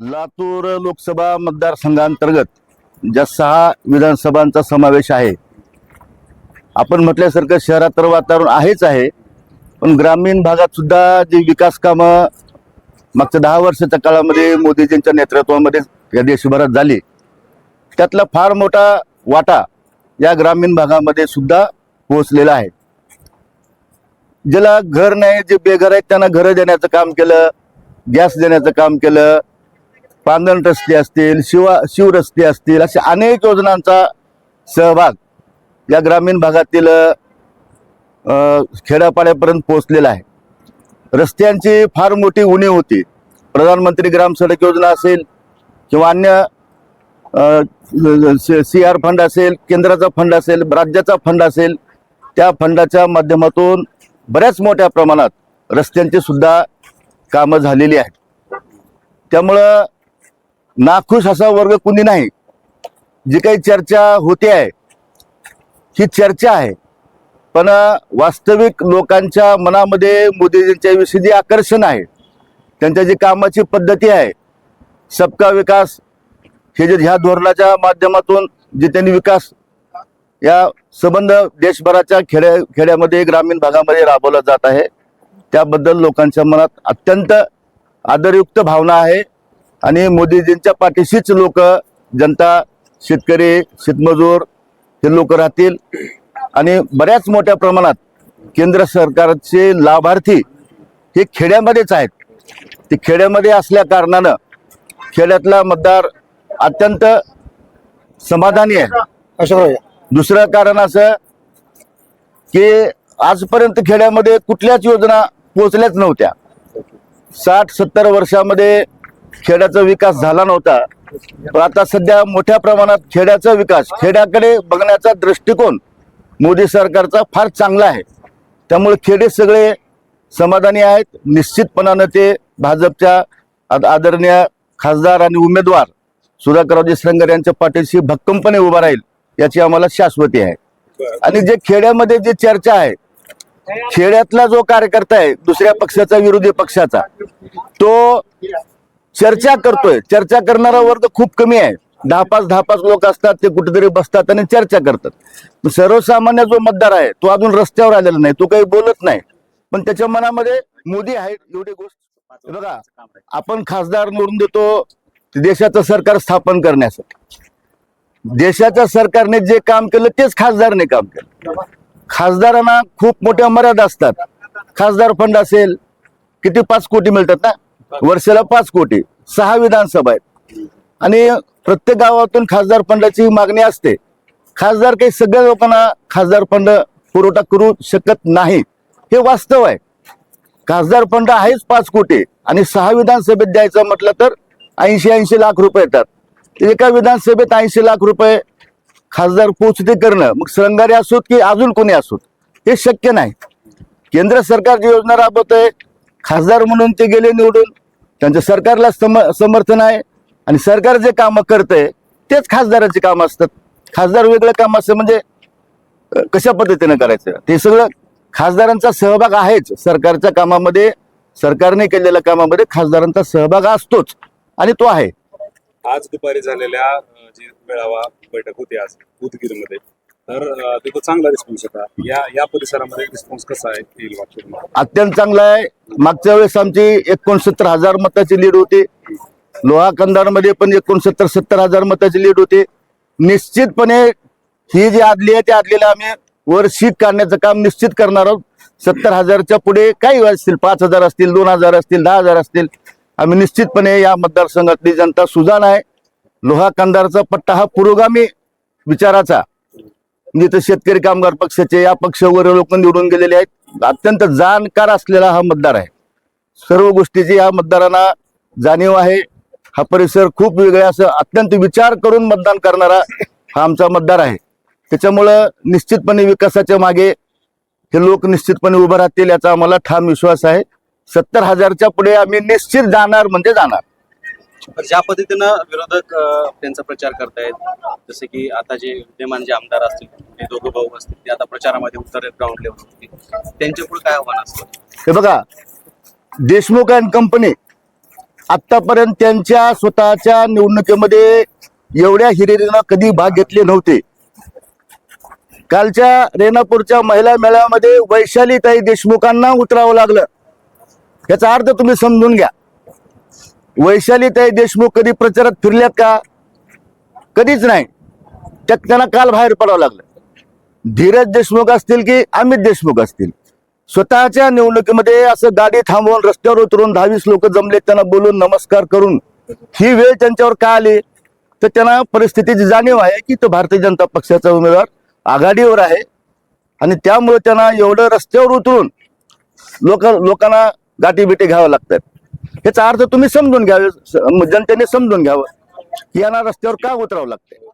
लातूर लोकसभा मतदारसंघांतर्गत ज्या सहा विधानसभांचा समावेश आहे आपण म्हटल्यासारखं शहरात तर वातावरण आहेच आहे पण ग्रामीण भागात सुद्धा जी विकास कामं मागच्या दहा वर्षाच्या काळामध्ये मोदीजींच्या नेतृत्वामध्ये या देशभरात झाली त्यातला फार मोठा वाटा या ग्रामीण भागामध्ये सुद्धा पोहोचलेला आहे. ज्याला घर नाही जे बेघर आहेत त्यांना घरं देण्याचं काम केलं गॅस देण्याचं काम केलं पांदण रस्ते असतील शिवा शिवरस्ते असतील अशा अनेक योजनांचा सहभाग या ग्रामीण भागातील खेड्यापाड्यापर्यंत पोहोचलेला आहे. रस्त्यांची फार मोठी उणीव होती. प्रधानमंत्री ग्राम सडक योजना असेल किंवा अन्य सी आर फंड असेल केंद्राचा फंड असेल राज्याचा फंड असेल त्या फंडाच्या माध्यमातून बऱ्याच मोठ्या प्रमाणात रस्त्यांची सुद्धा कामं झालेली आहेत. त्यामुळं नाखुश असा वर्ग कुणी नाही. जी काही चर्चा होते आहे ही चर्चा आहे. पण वास्तविक लोकांच्या मनामध्ये मोदीजींच्या विषयी जे आकर्षण आहे त्यांच्या जी कामाची पद्धती आहे सबका विकास हे जे ह्या धोरणाच्या माध्यमातून जे त्यांनी विकास या संबंध देशभराच्या खेड्या खेड्यामध्ये ग्रामीण भागामध्ये राबवला जात आहे. त्याबद्दल लोकांच्या मनात अत्यंत आदरयुक्त भावना आहे. आणि मोदीजींच्या पाठीशीच लोक जनता शेतकरी शेतमजूर हे लोक राहतील. आणि बऱ्याच मोठ्या प्रमाणात केंद्र सरकारचे लाभार्थी हे खेड्यामध्येच आहेत. ते खेड्यामध्ये असल्या कारणानं खेड्यातला मतदार अत्यंत समाधानी आहे. अशोक दुसरं कारण असं की आजपर्यंत खेड्यामध्ये कुठल्याच योजना पोहोचल्याच नव्हत्या. साठ सत्तर वर्षामध्ये खेड्याचा विकास झाला नव्हता. पण आता सध्या मोठ्या प्रमाणात खेड्याचा विकास खेड्याकडे बघण्याचा दृष्टिकोन मोदी सरकारचा फार चांगला आहे. त्यामुळे खेडे सगळे समाधानी आहेत. निश्चितपणानं ते भाजपच्या आद- आदरणीय खासदार आणि उमेदवार सुधाकररावजी श्रंगर यांच्या पाठीशी भक्कमपणे उभा राहील याची आम्हाला शाश्वती आहे. आणि जे खेड्यामध्ये जी चर्चा आहे खेड्यातला जो कार्यकर्ता आहे दुसऱ्या पक्षाचा विरोधी पक्षाचा तो चर्चा करतोय. चर्चा करणारा वर्ग खूप कमी आहे. दहा पाच दहा पाच लोक असतात ते कुठेतरी बसतात आणि चर्चा करतात. सर्वसामान्य जो मतदार आहे तो अजून रस्त्यावर आलेला नाही तो काही बोलत नाही. पण त्याच्या मनामध्ये मोदी आहे एवढी गोष्ट. बघा आपण खासदार निवडून देतो देशाचं सरकार स्थापन करण्यासाठी. देशाच्या सरकारने जे काम केलं तेच खासदारने काम केलं. खासदारांना खूप मोठ्या मर्यादा असतात. खासदार फंड असेल किती पाच कोटी मिळतात ना? वर्षाला पाच कोटी. सहा विधानसभा आहेत. आणि प्रत्येक गावातून खासदार फंडाची मागणी असते. खासदार काही सगळ्या लोकांना खासदार फंड पुरवठा करू शकत नाही. हे वास्तव आहे. खासदार फंड आहेच पाच कोटी. आणि सहा विधानसभेत द्यायचं म्हटलं तर ऐंशी ऐंशी लाख रुपये येतात. एका विधानसभेत ऐंशी लाख रुपये खासदार पोचते करणं. मग सरंगारी असोत की अजून कोणी असोत? हे शक्य नाही. केंद्र सरकार जी योजना राबवत आहे खासदार म्हणून ते गेले निवडून त्यांच्या सरकारला सम समर्थन आहे आणि सरकार जे कामं करतंय तेच खासदाराची कामं असतात. खासदार वेगळं काम असतं म्हणजे कशा पद्धतीनं करायचं? ते सगळं खासदारांचा सहभाग आहेच. सरकारच्या कामामध्ये सरकारने केलेल्या कामामध्ये खासदारांचा सहभाग असतोच आणि तो आहे. आज दुपारी झालेल्या जी मेळावा बैठक होती आज उदगीरमध्ये तर तिथं चांगला रिस्पॉन्स होता. या या परिसरामध्ये रिस्पॉन्स कसा आहे येईल वाटतं अत्यंत चांगला आहे. मागच्या वेळेस आमची एकोणसत्तर हजार मताची लीड होती. लोहा कंधारमध्ये पण एकोणसत्तर सत्तर हजार मताची लीड होती. निश्चितपणे ही जी आदली आहे त्या आदलीला आम्ही वर शीट काढण्याचं काम निश्चित करणार आहोत. सत्तर हजारच्या पुढे काही असतील पाच हजार असतील दोन हजार असतील दहा हजार असतील. आम्ही निश्चितपणे या मतदारसंघातली जनता सुजाण आहे. लोहा कंधारचा पट्टा हा पुरोगामी विचाराचा. म्हणजे तर शेतकरी कामगार पक्षाचे या पक्षावर लोक निवडून गेलेले आहेत. अत्यंत जाणकार असलेला हा मतदार आहे. सर्व गोष्टीची या मतदारांना जाणीव आहे. हा परिसर खूप वेगळा असं अत्यंत विचार करून मतदान करणारा हा आमचा मतदार आहे. त्याच्यामुळं निश्चितपणे विकासाच्या मागे हे लोक निश्चितपणे उभं राहतील याचा आम्हाला ठाम विश्वास आहे. सत्तर हजारच्या पुढे आम्ही निश्चित जाणार म्हणजे जाणार. तर ज्या पद्धतीनं विरोधक त्यांचा प्रचार करतायत जसे की आता जे विद्यमान जे आमदार असतील ते दोघं भाऊ असतील ते आता प्रचारामध्ये उतरत ग्राउंड लेवलवरती त्यांच्या पुढे काय आव्हान असतं? हे बघा देशमुख अँड कंपनी आतापर्यंत त्यांच्या स्वतःच्या निवडणुकीमध्ये एवढ्या हिरिरीनं कधी भाग घेतले नव्हते. कालच्या रेणापूरच्या महिला मेळाव्यामध्ये वैशालीताई देशमुखांना उतरावं लागलं. याचा अर्थ तुम्ही समजून घ्या. वैशालीताई देशमुख कधी प्रचारात फिरल्यात का? कधीच नाही. त्यात त्यांना काल बाहेर पडावं लागलं. धीरज देशमुख असतील की अमित देशमुख असतील? स्वतःच्या निवडणुकीमध्ये असं गाडी थांबवून रस्त्यावर उतरून दहावीस लोक जमले त्यांना बोलून नमस्कार करून ही वेळ त्यांच्यावर का आली? तर त्यांना परिस्थितीची जाणीव आहे की तो भारतीय जनता पक्षाचा उमेदवार आघाडीवर आहे. आणि त्यामुळे त्यांना एवढं रस्त्यावर उतरून लोक लोकांना गाठी बिटी घ्यावं लागतात याचा अर्थ तुम्ही समजून घ्यावे जनतेने समजून घ्यावं. यांना रस्त्यावर का उतरावं लागतंय?